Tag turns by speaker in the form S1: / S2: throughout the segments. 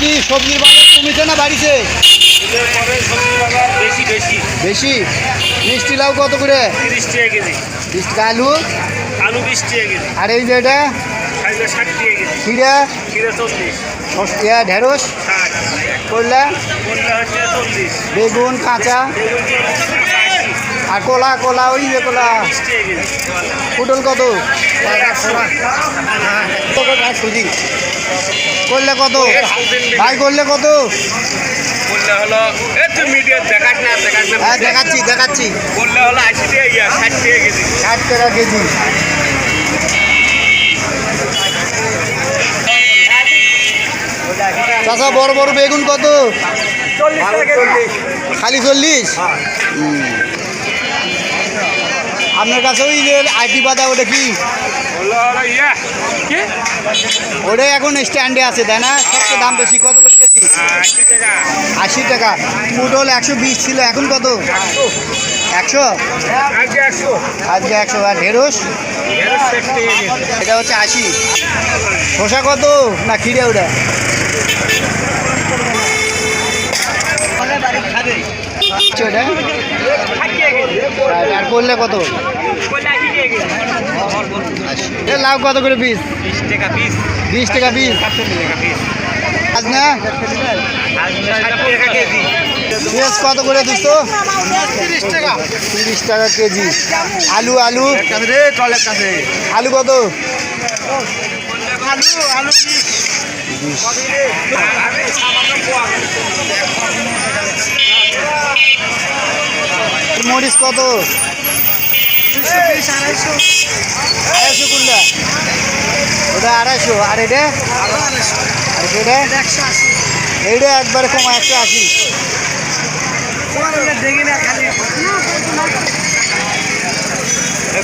S1: কি সবজির বাজার কমেছে না বাড়িছে?
S2: বেশি
S1: মিষ্টি লাউ কত করে?
S2: তিরিশ টাকা কেজি।
S1: টাকা আলু?
S2: আলু বিশ টাকা কেজি।
S1: আর এই যে এটা?
S2: ষাট টাকা কেজি।
S1: খিরা
S2: কিলো চল্লিশ।
S1: ইয়া ঢেঁড়স? করলা?
S2: করলা
S1: বেগুন কাঁচা? আর কলা কলা ওই যে কোলা। পটল কত? সুজি করলে কত? ভাই করলে কত?
S2: করলে হলো এ মিডিয়াম দেখাস না দেখাস না
S1: হ্যাঁ দেখাচ্ছি দেখাচ্ছি।
S2: করলে হলো আশি টাকা ইয়া ষাট টাকা কেজি।
S1: ষাট টাকা কেজি। চাষা বড় বড় বেগুন কত?
S2: চল্লিশ
S1: খালি চল্লিশ? হুম। আপনার কাছে ওই যে আইটি পাতা ওটা কি? ওটা এখন স্ট্যান্ডে আছে তাই না? সবচেয়ে দাম বেশি কত করে
S2: আশি টাকা।
S1: টাকা একশো বিশ ছিল এখন কত? একশো?
S2: আজকে একশো
S1: আর ঢেঁড়স? এটা হচ্ছে আশি। শসা কত? না খিরে ওটা। আচ্ছা, আর করলে কত?
S2: টাকা
S1: এ লাউ কত করে পিস
S2: বিশ টাকা পিস
S1: বিশ টাকা পিস
S2: টাকা
S1: আজ না? পেঁয়াজ কত করে দিস তো? তিরিশ টাকা কেজি। আলু আলু। আলু কত? মরিচ কত? আড়াইশো কুন্ডা ওটা আড়াইশো। আর এটা? আর এটা? এইটা একবারে কম একশো আশি।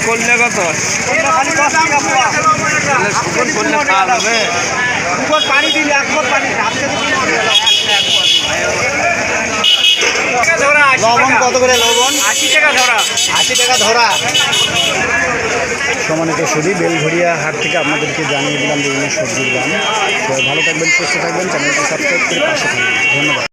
S2: করলে কত? করলে খাওয়া যাবে
S1: পানি দিলে একবার পানি লবণ কত করে লবণ?
S2: আশি টাকা ধরা।
S1: আশি টাকা ধরা। সমানিত সুদী বেলঘড়িয়া হাট থেকে আপনাদেরকে জানিয়ে দিলাম বিভিন্ন সবজির দাম। সবাই ভালো থাকবেন সুস্থ থাকবেন চ্যানেলটি সাবস্ক্রাইব করে পাশে থাকবেন। ধন্যবাদ।